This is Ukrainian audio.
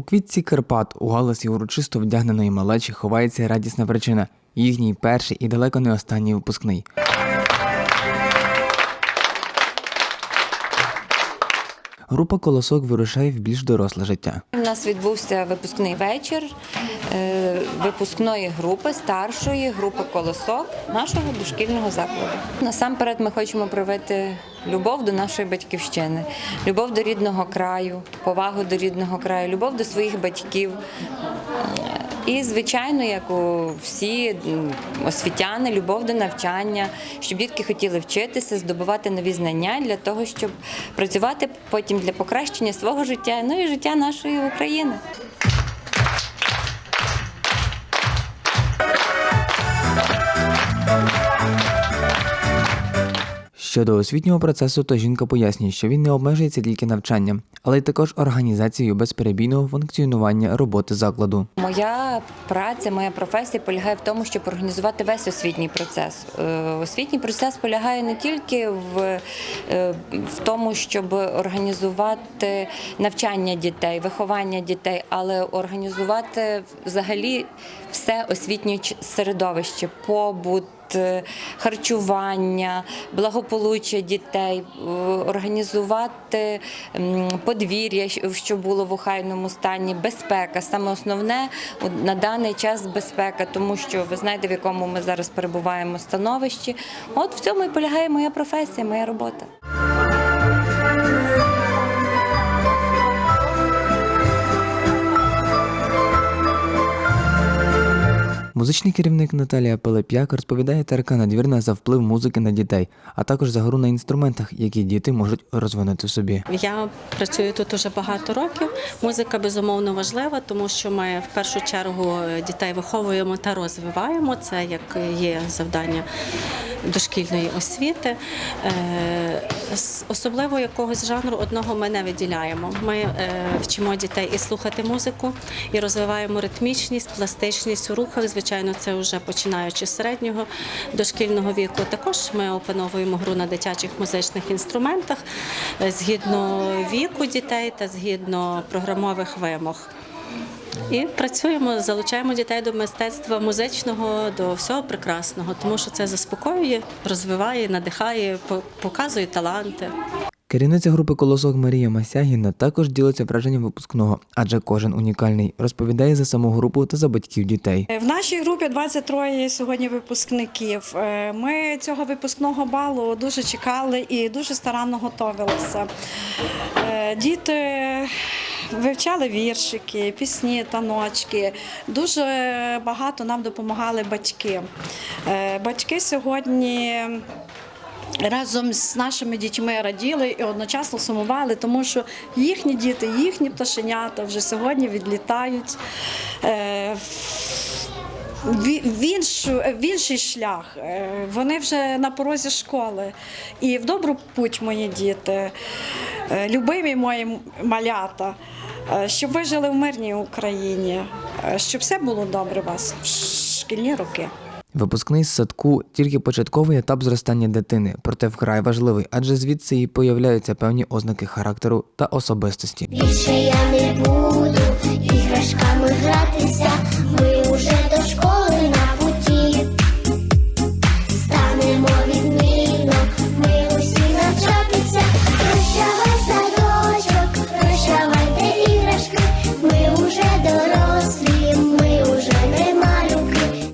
квітці Карпат у галасі урочисто вдягненої малечі ховається радісна причина. Їхній перший і далеко не останній випускний. Група колосок вирушає в більш доросле життя. У нас відбувся випускний вечір е, випускної групи, старшої групи колосок нашого дошкільного закладу. Насамперед ми хочемо привити любов до нашої батьківщини, любов до рідного краю, повагу до рідного краю, любов до своїх батьків. І, звичайно, як у всі освітяни, любов до навчання, щоб дітки хотіли вчитися, здобувати нові знання для того, щоб працювати потім для покращення свого життя, ну і життя нашої України. Щодо освітнього процесу, то жінка пояснює, що він не обмежується тільки навчанням, але й також організацією безперебійного функціонування роботи закладу. Моя праця, моя професія полягає в тому, щоб організувати весь освітній процес. Е, Освітній процес полягає не тільки в, е, в тому, щоб організувати навчання дітей, виховання дітей, але організувати взагалі все освітнє середовище, побут. Е, Харчування, благополуччя дітей, е, організувати подвір'я, що було в охайному стані, безпека. Саме основне на даний час безпека, тому що ви знаєте, в якому ми зараз перебуваємо становищі. От в цьому і полягає моя професія, моя робота. Музичний керівник Наталія Пилип'як розповідає ТРК надвірна за вплив музики на дітей, а також за гру на інструментах, які діти можуть розвинути собі. Я працюю тут уже багато років. Музика безумовно важлива, тому що ми в першу чергу дітей виховуємо та розвиваємо. Це як є завдання дошкільної освіти. Е, Особливо якогось жанру одного ми не виділяємо. Ми е, вчимо дітей і слухати музику, і розвиваємо ритмічність, пластичність у рухах. Звичайно, це вже починаючи з середнього дошкільного віку. Також ми опановуємо гру на дитячих музичних інструментах е, згідно віку дітей та згідно програмових вимог. І працюємо, залучаємо дітей до мистецтва музичного, до всього прекрасного, тому що це заспокоює, розвиває, надихає, показує таланти. Керівниця групи колосок Марія Масягіна також ділиться враженням випускного, адже кожен унікальний розповідає за саму групу та за батьків дітей. В нашій групі 23 сьогодні випускників. Е, Ми цього випускного балу дуже чекали і дуже старанно готувалися. Е, Діти вивчали віршики, пісні, таночки. Дуже багато нам допомагали батьки. Е, Батьки сьогодні. Разом з нашими дітьми раділи і одночасно сумували, тому що їхні діти, їхні пташенята вже сьогодні відлітають е, в, іншу, в інший шлях. Е, Вони вже на порозі школи. І в добру путь мої діти, любимі мої малята, е, щоб ви жили в мирній Україні, е, щоб все було добре у вас в шкільні роки. Випускний з садку тільки початковий етап зростання дитини, проте вкрай важливий, адже звідси і появляються певні ознаки характеру та особистості. Більше я не буду іграшками гратися. Ми